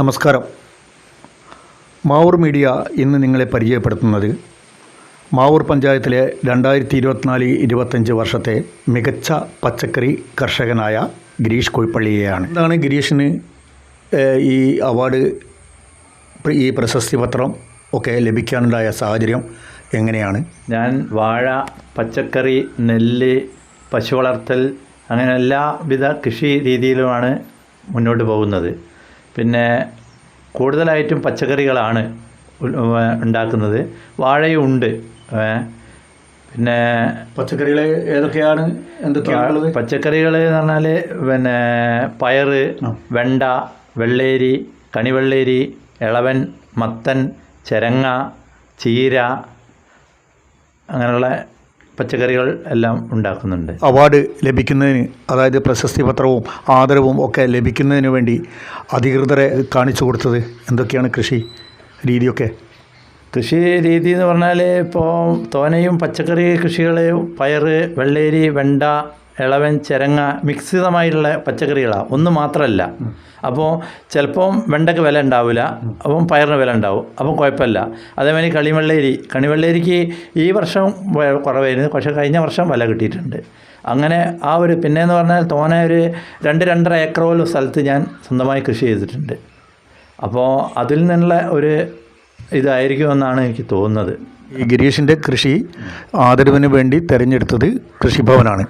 നമസ്കാരം. മാവൂർ മീഡിയ ഇന്ന് നിങ്ങളെ പരിചയപ്പെടുത്തുന്നത് മാവൂർ പഞ്ചായത്തിലെ രണ്ടായിരത്തി ഇരുപത്തിനാല് ഇരുപത്തഞ്ച് വർഷത്തെ മികച്ച പച്ചക്കറി കർഷകനായ ഗിരീഷ് കോയ്പള്ളിയെയാണ് എന്താണ് ഗിരീഷിന് ഈ അവാർഡ് ഈ പ്രശസ്തി പത്രം ഒക്കെ ലഭിക്കാനുണ്ടായ സാഹചര്യം എങ്ങനെയാണ്? ഞാൻ വാഴ പച്ചക്കറി നെല്ല് പശു വളർത്തൽ അങ്ങനെ എല്ലാവിധ കൃഷി രീതിയിലുമാണ് മുന്നോട്ട് പോകുന്നത്. പിന്നെ കൂടുതലായിട്ടും പച്ചക്കറികളാണ് ഉണ്ടാക്കുന്നത്. വാഴയും ഉണ്ട് പിന്നെ പച്ചക്കറികൾ ഏതൊക്കെയാണ്? എന്തൊക്കെയാണ് പച്ചക്കറികൾ എന്ന് പറഞ്ഞാൽ പിന്നെ പയർ വെണ്ട വെള്ളേരി കണിവെള്ളേരി ഇളവൻ മത്തൻ ചെരങ്ങ ചീര അങ്ങനെയുള്ള പച്ചക്കറികൾ എല്ലാം ഉണ്ടാക്കുന്നുണ്ട്. അവാർഡ് ലഭിക്കുന്നതിന് അതായത് പ്രശസ്തി പത്രവും ആദരവും ഒക്കെ ലഭിക്കുന്നതിന് വേണ്ടി അധികൃതരെ കാണിച്ചു കൊടുത്തത് എന്തൊക്കെയാണ് കൃഷി രീതിയൊക്കെ? കൃഷി രീതി എന്ന് പറഞ്ഞാൽ ഇപ്പോൾ തോനയും പച്ചക്കറി കൃഷികൾ പയറ് വെള്ളേരി വെണ്ട ഇളവൻ ചിരങ്ങ മിക്സിതമായിട്ടുള്ള പച്ചക്കറികളാണ് ഒന്ന് മാത്രമല്ല അപ്പോൾ ചിലപ്പം വെണ്ടയ്ക്ക് വില ഉണ്ടാവില്ല അപ്പം പയറിന് വില ഉണ്ടാവും. അപ്പം കുഴപ്പമില്ല. അതേമാതിരി കളിവെള്ളേരി. കണിവെള്ളേരിക്ക് ഈ വർഷം കുറവായിരുന്നു. പക്ഷേ കഴിഞ്ഞ വർഷം വില കിട്ടിയിട്ടുണ്ട്. അങ്ങനെ ആ ഒരു പിന്നെയെന്ന് പറഞ്ഞാൽ തോനെ ഒരു രണ്ട് രണ്ടര ഏക്കറോളം സ്ഥലത്ത് ഞാൻ സ്വന്തമായി കൃഷി ചെയ്തിട്ടുണ്ട്. അപ്പോൾ അതിൽ നിന്നുള്ള ഒരു ഇതായിരിക്കുമെന്നാണ് എനിക്ക് തോന്നുന്നത്. ഈ ഗിരീഷിന്റെ കൃഷി ആദരവിന് വേണ്ടി തിരഞ്ഞെടുത്തത് കൃഷിഭവനാണ്.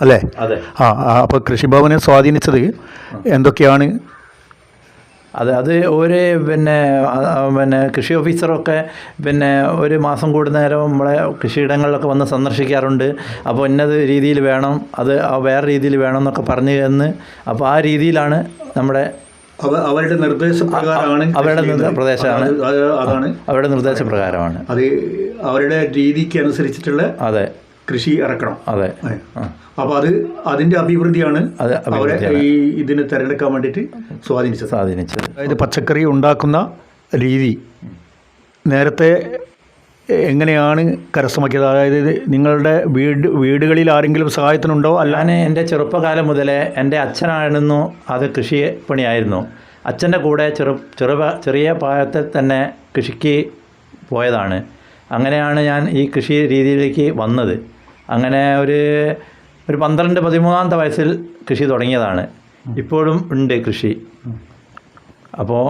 അല്ലേ? അതെ. ആ അപ്പോൾ കൃഷിഭവനെ സ്വാധീനിച്ചത് എന്തൊക്കെയാണ്? അത് അത് ഒരു പിന്നെ പിന്നെ കൃഷി ഓഫീസറൊക്കെ പിന്നെ ഒരു മാസം കൂടുന്നേരം നമ്മളെ കൃഷിയിടങ്ങളിലൊക്കെ വന്ന് സന്ദർശിക്കാറുണ്ട്. അപ്പോൾ ഇന്നത് രീതിയിൽ വേണം അത് ആ വേറെ രീതിയിൽ വേണം എന്നൊക്കെ പറഞ്ഞു എന്ന് അപ്പോൾ ആ രീതിയിലാണ് നമ്മുടെ അവരുടെ നിർദ്ദേശപ്രകാരമാണ് അവരുടെ നിർദ്ദേശമാണ് പ്രദേശമാണ്. അതാണ്. അവരുടെ നിർദ്ദേശപ്രകാരമാണ്. അത് അവരുടെ രീതിക്ക് അനുസരിച്ചിട്ടുള്ള അതെ. കൃഷി ഇറക്കണം. അതെ. അപ്പോൾ അത് അതിന്റെ അഭിവൃദ്ധിയാണ് അത് അവരെ ഈ ഇതിന് തിരഞ്ഞെടുക്കാൻ വേണ്ടിയിട്ട് സ്വാധീനിച്ചത്. സ്വാധീനിച്ചത്. അതായത് പച്ചക്കറി ഉണ്ടാക്കുന്ന രീതി നേരത്തെ എങ്ങനെയാണ് കരസ്ഥമാക്കിയത്? അതായത് നിങ്ങളുടെ വീട് വീടുകളിൽ ആരെങ്കിലും സഹായത്തിനുണ്ടോ? അല്ല. ഞാൻ എന്റെ ചെറുപ്പകാലം മുതലേ എന്റെ അച്ഛനായിരുന്നു അത് കൃഷി പണിയായിരുന്നു. അച്ഛന്റെ കൂടെ ചെറു ചെറു ചെറിയ പ്രായത്തിൽ തന്നെ കൃഷിക്ക് പോയതാണ്. അങ്ങനെയാണ് ഞാൻ ഈ കൃഷി രീതിയിലേക്ക് വന്നത്. അങ്ങനെ ഒരു ഒരു പന്ത്രണ്ട് പതിമൂന്നാമത്തെ വയസ്സിൽ കൃഷി തുടങ്ങിയതാണ്. ഇപ്പോഴും ഉണ്ട് കൃഷി. അപ്പോൾ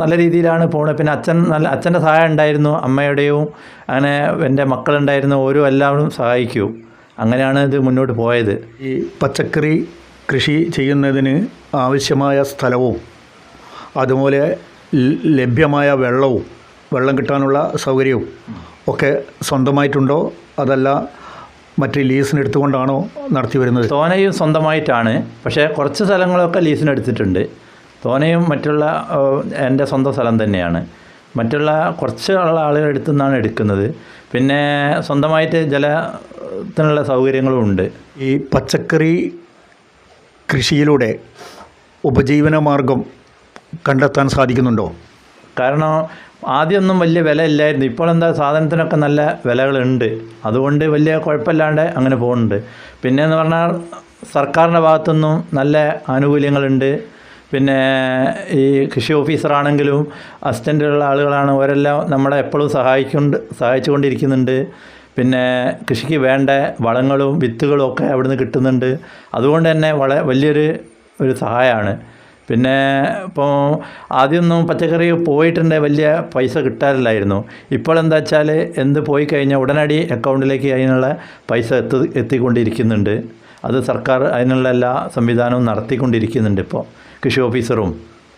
നല്ല രീതിയിലാണ് പോണത്. പിന്നെ അച്ഛൻ നല്ല അച്ഛന്റെ സഹായം ഉണ്ടായിരുന്നു അമ്മയുടെയും അങ്ങനെ എന്റെ മക്കളുണ്ടായിരുന്നു ഓരോ എല്ലാവരും സഹായിക്കൂ. അങ്ങനെയാണ് ഇത് മുന്നോട്ട് പോയത്. ഈ പച്ചക്കറി കൃഷി ചെയ്യുന്നതിന് ആവശ്യമായ സ്ഥലവും അതുപോലെ ലഭ്യമായ വെള്ളവും വെള്ളം കിട്ടാനുള്ള സൗകര്യവും ഒക്കെ സ്വന്തമായിട്ടുണ്ടോ? അതല്ല മറ്റ് ലീസിന് എടുത്തുകൊണ്ടാണോ നടത്തി വരുന്നത്? തോനയും സ്വന്തമായിട്ടാണ്. പക്ഷേ കുറച്ച് സ്ഥലങ്ങളൊക്കെ ലീസിന് എടുത്തിട്ടുണ്ട്. തോനയും മറ്റുള്ള എന്റെ സ്വന്തം സ്ഥലം തന്നെയാണ്. മറ്റുള്ള കുറച്ച് ഉള്ള ആളുകൾ നിന്നാണ് എടുക്കുന്നത്. പിന്നെ സ്വന്തമായിട്ട് ജലത്തിനുള്ള സൗകര്യങ്ങളും ഉണ്ട്. ഈ പച്ചക്കറി കൃഷിയിലൂടെ ഉപജീവന മാർഗം കണ്ടെത്താൻ സാധിക്കുന്നുണ്ടോ? കാരണം ആദ്യമൊന്നും വലിയ വില ഇല്ലായിരുന്നു ഇപ്പോൾ എന്താ സാധനത്തിനൊക്കെ നല്ല വിലകളുണ്ട്. അതുകൊണ്ട് വലിയ കുഴപ്പമില്ലാണ്ട് അങ്ങനെ പോകുന്നുണ്ട്. പിന്നെ എന്ന് പറഞ്ഞാൽ സർക്കാരിന്റെ ഭാഗത്തുനിന്നും നല്ല ആനുകൂല്യങ്ങളുണ്ട്. പിന്നെ ഈ കൃഷി ഓഫീസറാണെങ്കിലും അസിസ്റ്റന്റുള്ള ആളുകളാണ്. അവരെല്ലാം നമ്മളെ എപ്പോഴും സഹായിക്കൊണ്ട് സഹായിച്ചുകൊണ്ടിരിക്കുന്നുണ്ട്. പിന്നെ കൃഷിക്ക് വേണ്ട വളങ്ങളും വിത്തുകളും ഒക്കെ അവിടുന്ന് കിട്ടുന്നുണ്ട്. അതുകൊണ്ട് തന്നെ വളരെ വലിയൊരു ഒരു സഹായമാണ്. പിന്നെ ഇപ്പോൾ ആദ്യമൊന്നും പച്ചക്കറി പോയിട്ടുണ്ടെങ്കിൽ വലിയ പൈസ കിട്ടാറില്ലായിരുന്നു. ഇപ്പോൾ എന്താ വെച്ചാൽ എന്ത് പോയി കഴിഞ്ഞാൽ ഉടനടി അക്കൗണ്ടിലേക്ക് അതിനുള്ള പൈസ എത്തി എത്തിക്കൊണ്ടിരിക്കുന്നുണ്ട്. അത് സർക്കാർ അതിനുള്ള എല്ലാ സംവിധാനവും നടത്തിക്കൊണ്ടിരിക്കുന്നുണ്ട് ഇപ്പോൾ. കൃഷി ഓഫീസറും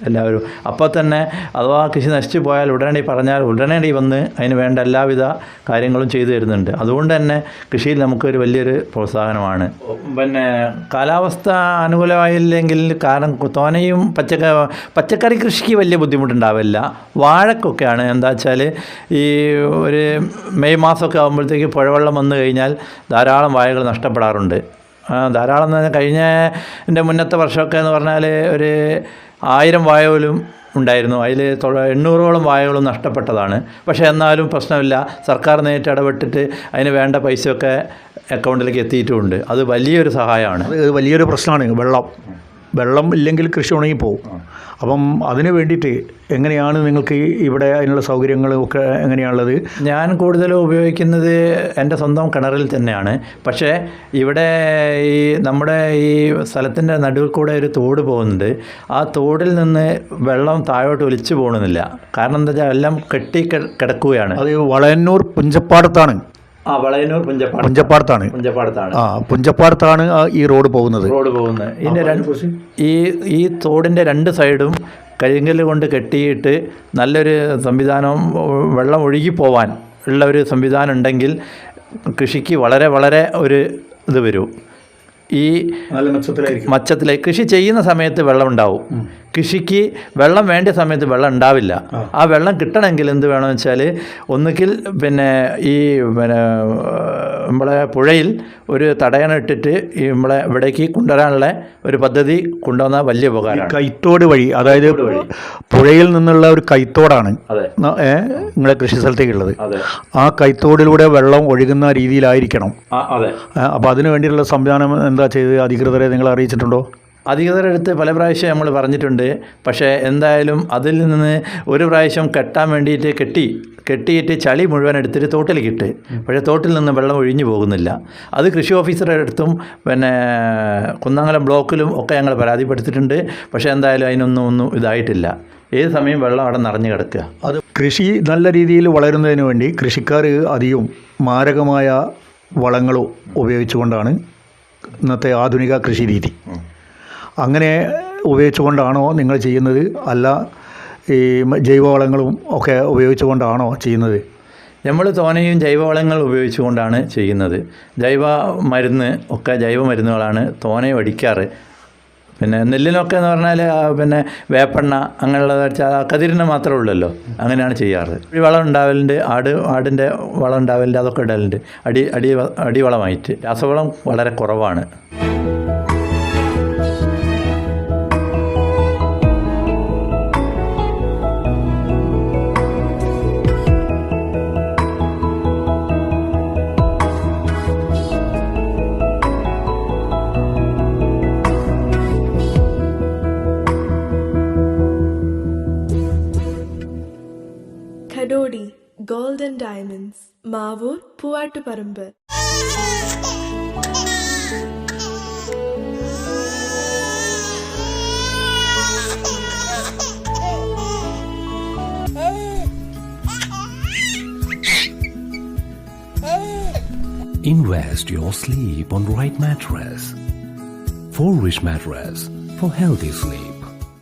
എല്ലാവരും. അപ്പോൾ തന്നെ അഥവാ കൃഷി നശിച്ചു പോയാൽ ഉടനടി പറഞ്ഞാൽ ഉടനടി വന്ന് അതിന് വേണ്ട എല്ലാവിധ കാര്യങ്ങളും ചെയ്തു തരുന്നുണ്ട്. അതുകൊണ്ട് തന്നെ കൃഷിയിൽ നമുക്കൊരു വലിയൊരു പ്രോത്സാഹനമാണ്. പിന്നെ കാലാവസ്ഥ അനുകൂലമായില്ലെങ്കിൽ കാരണം തോനയും പച്ചക്ക പച്ചക്കറി കൃഷിക്ക് വലിയ ബുദ്ധിമുട്ടുണ്ടാവില്ല. വാഴക്കൊക്കെയാണ്. എന്താ വെച്ചാൽ ഈ ഒരു മെയ് മാസമൊക്കെ ആകുമ്പോഴത്തേക്ക് പുഴവെള്ളം വന്നു കഴിഞ്ഞാൽ ധാരാളം വാഴകൾ നഷ്ടപ്പെടാറുണ്ട്. ധാരാളം എന്ന് കഴിഞ്ഞ എന്റെ മുന്നത്തെ വർഷമൊക്കെ എന്ന് പറഞ്ഞാൽ ഒരു ആയിരം വായകളും ഉണ്ടായിരുന്നു. അതിൽ എണ്ണൂറോളം വായകളും നഷ്ടപ്പെട്ടതാണ്. പക്ഷേ എന്നാലും പ്രശ്നമില്ല. സർക്കാർ നേരിട്ട് ഇടപെട്ടിട്ട് അതിന് വേണ്ട പൈസയൊക്കെ അക്കൗണ്ടിലേക്ക് എത്തിയിട്ടുമുണ്ട് അത് വലിയൊരു സഹായമാണ്. വലിയൊരു പ്രശ്നമാണ്. വെള്ളം. വെള്ളം ഇല്ലെങ്കിൽ കൃഷി ഉണങ്ങിപ്പോവും. അപ്പം അതിന് വേണ്ടിയിട്ട് എങ്ങനെയാണ് നിങ്ങൾക്ക് ഇവിടെ അതിനുള്ള സൗകര്യങ്ങളും ഒക്കെ എങ്ങനെയാണുള്ളത്? ഞാൻ കൂടുതലും ഉപയോഗിക്കുന്നത് എന്റെ സ്വന്തം കിണറിൽ തന്നെയാണ്. പക്ഷേ ഇവിടെ ഈ നമ്മുടെ ഈ സ്ഥലത്തിന്റെ നടുവിൽ കൂടെ ഒരു തോട് പോകുന്നുണ്ട്. ആ തോടിൽ നിന്ന് വെള്ളം താഴോട്ട് ഒലിച്ചു പോകണമെന്നില്ല കാരണം എന്താ വെച്ചാൽ എല്ലാം കെട്ടി കിടക്കുകയാണ്. അത് വളയന്നൂർ പുഞ്ചപ്പാടത്താണ്. ആ വളയന്നൂർ പുഞ്ചപ്പാടം പുഞ്ചപ്പാടത്താണ്. പുഞ്ചപ്പാടത്താണ്. ആ പുഞ്ചപ്പാടത്താണ് ഈ റോഡ് പോകുന്നത്. റോഡ് പോകുന്നത്. ഇതിന്റെ രണ്ട് ഈ ഈ തോടിന്റെ രണ്ട് സൈഡും കരിങ്കല്ല് കൊണ്ട് കെട്ടിയിട്ട് നല്ലൊരു സംവിധാനം വെള്ളം ഒഴുകി പോവാൻ ഉള്ള ഒരു സംവിധാനം ഉണ്ടെങ്കിൽ കൃഷിക്ക് വളരെ വളരെ ഒരു ഇത് വരും. ഈ മച്ചത്തിലേക്ക് കൃഷി ചെയ്യുന്ന സമയത്ത് വെള്ളം ഉണ്ടാവും കൃഷിക്ക് വെള്ളം വേണ്ട സമയത്ത് വെള്ളം ഉണ്ടാവില്ല. ആ. വെള്ളം കിട്ടണമെങ്കിൽ എന്ത് വേണമെന്ന് വെച്ചാൽ ഒന്നുകിൽ പിന്നെ ഈ പിന്നെ നമ്മളെ പുഴയിൽ ഒരു തടയണ ഇട്ടിട്ട് ഈ നമ്മളെ ഇവിടേക്ക് കൊണ്ടുവരാനുള്ള ഒരു പദ്ധതി കൊണ്ടുവന്ന വലിയ ഉപകാരം കൈത്തോട് വഴി അതായത് പുഴയിൽ നിന്നുള്ള ഒരു കൈത്തോടാണ് നിങ്ങളെ കൃഷി സ്ഥലത്തേക്കുള്ളത് ആ കൈത്തോടിലൂടെ വെള്ളം ഒഴുകുന്ന രീതിയിലായിരിക്കണം. അപ്പോൾ അതിനു വേണ്ടിയിട്ടുള്ള സംവിധാനം എന്താ ചെയ്ത് അധികൃതരെ നിങ്ങൾ അറിയിച്ചിട്ടുണ്ടോ? അധികൃതരുടെ അടുത്ത് പല പ്രാവശ്യം നമ്മൾ പറഞ്ഞിട്ടുണ്ട്. പക്ഷേ എന്തായാലും അതിൽ നിന്ന് ഒരു പ്രാവശ്യം കെട്ടാൻ വേണ്ടിയിട്ട് കെട്ടി കെട്ടിയിട്ട് ചളി മുഴുവൻ എടുത്തിട്ട് തോട്ടിലേക്ക് ഇട്ട് പക്ഷേ തോട്ടിൽ നിന്ന് വെള്ളം ഒഴിഞ്ഞു പോകുന്നില്ല. അത് കൃഷി ഓഫീസറുടെ അടുത്തും പിന്നെ കുന്നംകുളം ബ്ലോക്കിലും ഒക്കെ ഞങ്ങൾ പരാതിപ്പെടുത്തിയിട്ടുണ്ട്. പക്ഷേ എന്തായാലും അതിനൊന്നും ഒന്നും ഇതായിട്ടില്ല. ഏത് സമയം വെള്ളം അവിടെ നിറഞ്ഞു കിടക്കുക? അത് കൃഷി നല്ല രീതിയിൽ വളരുന്നതിന് വേണ്ടി കൃഷിക്കാർ അധികവും മാരകമായ വളങ്ങളോ ഉപയോഗിച്ചുകൊണ്ടാണ് ഇന്നത്തെ ആധുനിക കൃഷി രീതി. അങ്ങനെ ഉപയോഗിച്ചുകൊണ്ടാണോ നിങ്ങൾ ചെയ്യുന്നത്? അല്ല ഈ ജൈവവളങ്ങളും ഒക്കെ ഉപയോഗിച്ചുകൊണ്ടാണോ ചെയ്യുന്നത്? നമ്മൾ തോനെയും ജൈവവളങ്ങൾ ഉപയോഗിച്ചുകൊണ്ടാണ് ചെയ്യുന്നത്. ജൈവ മരുന്ന് ഒക്കെ ജൈവ മരുന്നുകളാണ് തോനെയും അടിക്കാറ് പിന്നെ നെല്ലിനൊക്കെ എന്ന് പറഞ്ഞാൽ പിന്നെ വേപ്പെണ്ണ അങ്ങനെയുള്ളത് വെച്ചാൽ കതിരിന് മാത്രമേ ഉള്ളല്ലോ. അങ്ങനെയാണ് ചെയ്യാറ്. ഈ വളം ഉണ്ടാവലുണ്ട് ആട് ആടിന്റെ വളം ഉണ്ടാവലുണ്ട് അതൊക്കെ ഇടലുണ്ട്. അടി അടി അടിവളമായിട്ട്. രാസവളം വളരെ കുറവാണ്. gold and diamonds diamonds Puatu Poovattuparambu Invest your sleep on right mattress. Four Rich Mattress for healthy sleep.